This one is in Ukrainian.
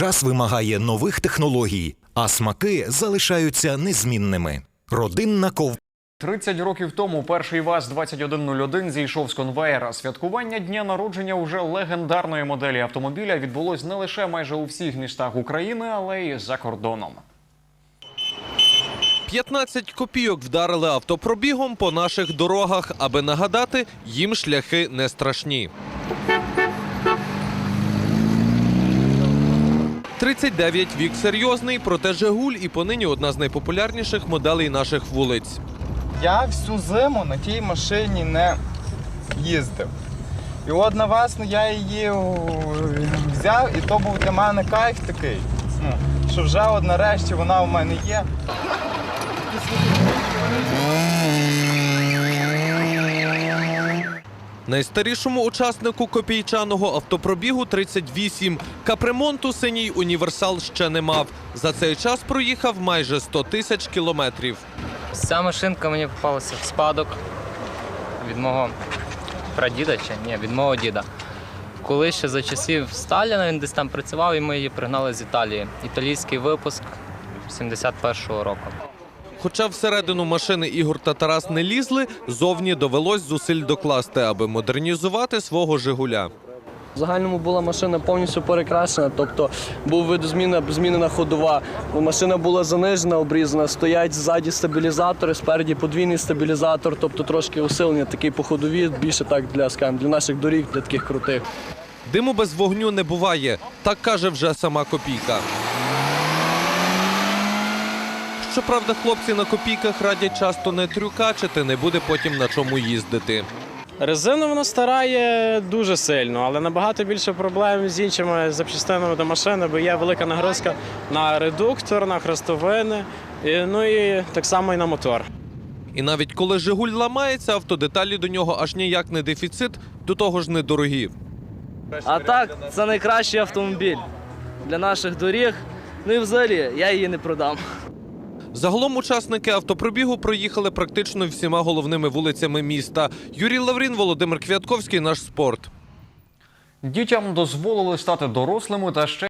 Час вимагає нових технологій, а смаки залишаються незмінними. Родинна ков 30 років тому перший ВАЗ-2101 зійшов з конвеєра. Святкування дня народження уже легендарної моделі автомобіля відбулось не лише майже у всіх містах України, але й за кордоном. 15 копійок вдарили автопробігом по наших дорогах, аби нагадати, їм шляхи не страшні. 39 вік серйозний, проте Жигуль і понині одна з найпопулярніших моделей наших вулиць. Я всю зиму на тій машині не їздив. І от на я її взяв, і то був для мене кайф такий. Ну, що вже от нарешті вона у мене є. Найстарішому учаснику копійчаного автопробігу 38. Капремонту синій універсал ще не мав. За цей час проїхав майже 100 тисяч кілометрів. Ця машинка мені попалася в спадок від мого прадіда чи ні, від мого діда. Коли ще за часів Сталіна він десь там працював, і ми її пригнали з Італії. Італійський випуск 71-го року. Хоча всередину машини Ігор та Тарас не лізли, зовні довелось зусиль докласти, аби модернізувати свого Жигуля. В загальному була машина повністю перекрашена, тобто був видозміна, змінена ходова. Машина була занижена, обрізана. Стоять ззаді стабілізатори, спереді подвійний стабілізатор, тобто трошки усилення такий по ходові, більше так для скажімо, для наших доріг, для таких крутих. Диму без вогню не буває, так каже вже сама копійка. Щоправда, хлопці на копійках радять часто не трюкачити, не буде потім на чому їздити. Резину вона старає дуже сильно, але набагато більше проблем з іншими запчастинами до машини, бо є велика нагрузка на редуктор, на хрестовини, і, ну і так само і на мотор. І навіть коли Жигуль ламається, автодеталі до нього аж ніяк не дефіцит, до того ж недорогі. А так, це найкращий автомобіль для наших доріг. Ну і взагалі я її не продам. Загалом учасники автопробігу проїхали практично всіма головними вулицями міста. Юрій Лаврін, Володимир Квятковський, наш спорт. Дітям дозволили стати дорослими та ще